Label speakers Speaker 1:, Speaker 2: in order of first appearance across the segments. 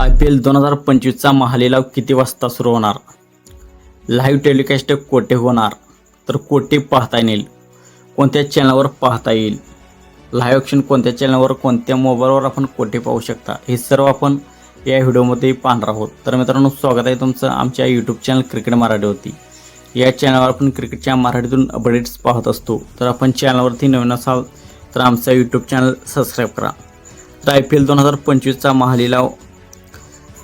Speaker 1: I P L दोन हजार पंचवीसचा महालिलाव किती वाजता सुरू होणार? लाईव्ह टेलिकास्ट कोठे होणार? तर कोठे पाहता येईल? कोणत्या चॅनलवर पाहता येईल? लाईव्ह ऑप्शन कोणत्या चॅनलवर कोणत्या मोबाईलवर आपण कोठे पाहू शकता? हे सर्व आपण या व्हिडिओमध्ये पाहणार आहोत. तर मित्रांनो स्वागत आहे तुमचं आमच्या यूट्यूब चॅनल क्रिकेट मराठीवरती. या चॅनलवर आपण क्रिकेटच्या मराठीतून अपडेट्स पाहत असतो. तर आपण चॅनलवरती नवीन असाल तर आमचा यूट्यूब चॅनल सबस्क्राईब करा. तर आय पी एल दोन हजार पंचवीसचा महालिलाव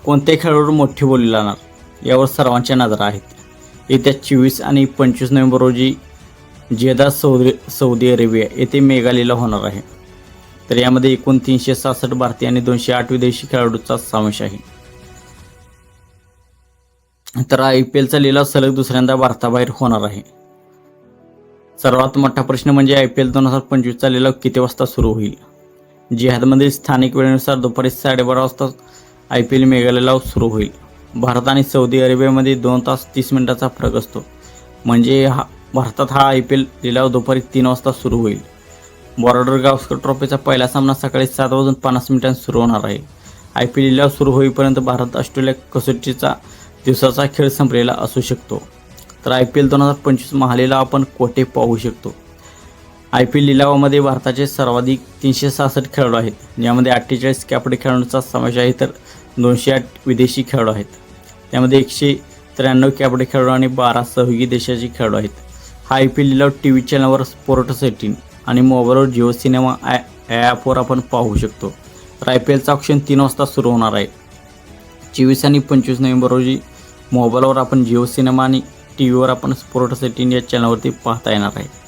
Speaker 1: कोणत्याही खेळाडूवर मोठी बोलली जाणार यावर सर्वांच्या नजरा आहेत. येत्या चोवीस आणि पंचवीस नोव्हेंबर रोजी जेदा सौदी सौदी अरेबिया येथे मेघालीला होणार आहे. तर यामध्ये एकूण तीनशे सहासष्ट भारतीय आणि दोनशे आठ विदेशी खेळाडूंचा समावेश आहे. तर आय पी एलचा लिलाव सलग दुसऱ्यांदा भारताबाहेर होणार आहे. सर्वात मोठा प्रश्न म्हणजे आय पी एल दोन हजार पंचवीसचा लिलाव किती वाजता सुरू होईल? जिहादमधील स्थानिक वेळेनुसार दुपारी साडेबारा वाजता आय पी एल मेघालयाला सुरू होईल. भारत आणि सौदी अरेबियामध्ये दोन तास तीस मिनिटाचा फरक असतो. म्हणजे हा भारतात हा आय पी एल लिलाव दुपारी तीन वाजता सुरू होईल. बॉर्डर गावस्कर ट्रॉफीचा पहिला सामना सकाळी सात वाजून पन्नास मिनिटांनी सुरू होणार आहे. आय पी एल लिलाव सुरू होईपर्यंत भारत ऑस्ट्रेलिया कसोटीचा दिवसाचा खेळ संपलेला असू शकतो. तर आय पी एल दोन हजार पंचवीस महालीला आपण कोठे पाहू शकतो? आय पी एल लिलावामध्ये भारताचे सर्वाधिक तीनशे सहासष्ट खेळाडू आहेत. ज्यामध्ये अठ्ठेचाळीस कॅपडे खेळाडूंचा समावेश आहे तर दोनशे आठ विदेशी खेळाडू आहेत. त्यामध्ये एकशे त्र्याण्णव कॅपडे खेळाडू आणि बारा सहयोगी देशाचे खेळाडू आहेत. हा आय पी एल लिलाव टी व्ही चॅनलवर स्पोर्ट सेटिंग आणि मोबाईलवर जिओ सिनेमा ॲ ॲपवर आपण पाहू शकतो. तर आय पी एलचा ऑप्शन तीन वाजता सुरू होणार आहे. चोवीस आणि पंचवीस नोव्हेंबर रोजी मोबाईलवर आपण जिओ सिनेमा आणि टी व्हीवर आपण स्पोर्ट सेटिंग या चॅनलवरती पाहता येणार आहे.